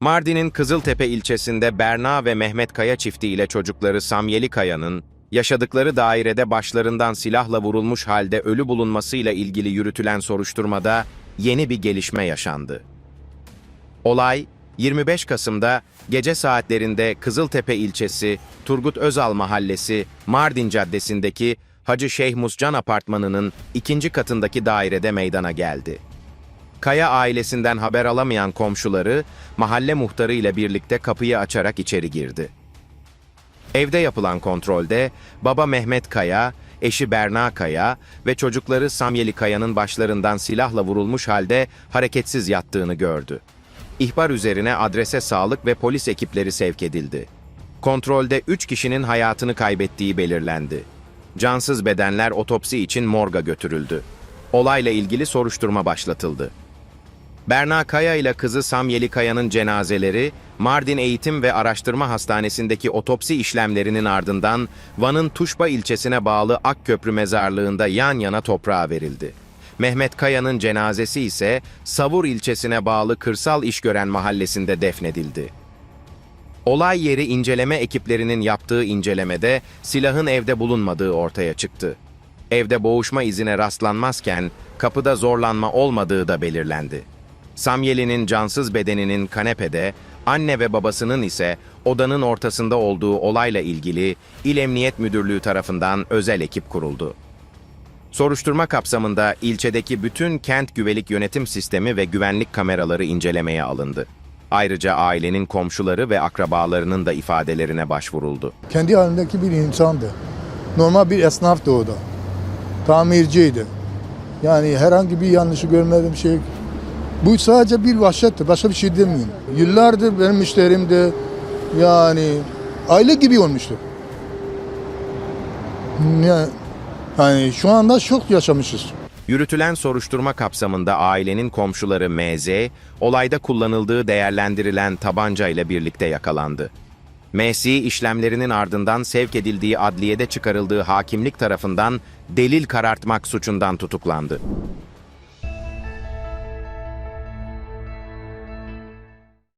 Mardin'in Kızıltepe ilçesinde Berna ve Mehmet Kaya çifti ile çocukları Samyeli Kaya'nın, yaşadıkları dairede başlarından silahla vurulmuş halde ölü bulunmasıyla ilgili yürütülen soruşturmada yeni bir gelişme yaşandı. Olay, 25 Kasım'da gece saatlerinde Kızıltepe ilçesi, Turgut Özal Mahallesi, Mardin Caddesi'ndeki Hacı Şeyh Muscan Apartmanı'nın ikinci katındaki dairede meydana geldi. Kaya ailesinden haber alamayan komşuları, mahalle muhtarı ile birlikte kapıyı açarak içeri girdi. Evde yapılan kontrolde baba Mehmet Kaya, eşi Berna Kaya ve çocukları Samyeli Kaya'nın başlarından silahla vurulmuş halde hareketsiz yattığını gördü. İhbar üzerine adrese sağlık ve polis ekipleri sevk edildi. Kontrolde 3 kişinin hayatını kaybettiği belirlendi. Cansız bedenler otopsi için morga götürüldü. Olayla ilgili soruşturma başlatıldı. Berna Kaya ile kızı Samyeli Kaya'nın cenazeleri, Mardin Eğitim ve Araştırma Hastanesi'ndeki otopsi işlemlerinin ardından Van'ın Tuşba ilçesine bağlı Akköprü mezarlığında yan yana toprağa verildi. Mehmet Kaya'nın cenazesi ise Savur ilçesine bağlı Kırsal İşgören Mahallesi'nde defnedildi. Olay yeri inceleme ekiplerinin yaptığı incelemede silahın evde bulunmadığı ortaya çıktı. Evde boğuşma izine rastlanmazken kapıda zorlanma olmadığı da belirlendi. Samyeli'nin cansız bedeninin kanepede, anne ve babasının ise odanın ortasında olduğu olayla ilgili İl Emniyet Müdürlüğü tarafından özel ekip kuruldu. Soruşturma kapsamında ilçedeki bütün kent güvenlik yönetim sistemi ve güvenlik kameraları incelemeye alındı. Ayrıca ailenin komşuları ve akrabalarının da ifadelerine başvuruldu. Kendi halindeki bir insandı. Normal bir esnaftı o da. Tamirciydi. Yani herhangi bir yanlışı görmedim şey. Bu sadece bir vahşetti. Başka bir şey demiyorum. Yıllardır benim müşterimdi. Yani aile gibi olmuştu. Yani, şu anda şok yaşamışız. Yürütülen soruşturma kapsamında ailenin komşuları MZ, olayda kullanıldığı değerlendirilen tabanca ile birlikte yakalandı. MC işlemlerinin ardından sevk edildiği adliyede çıkarıldığı hakimlik tarafından delil karartmak suçundan tutuklandı.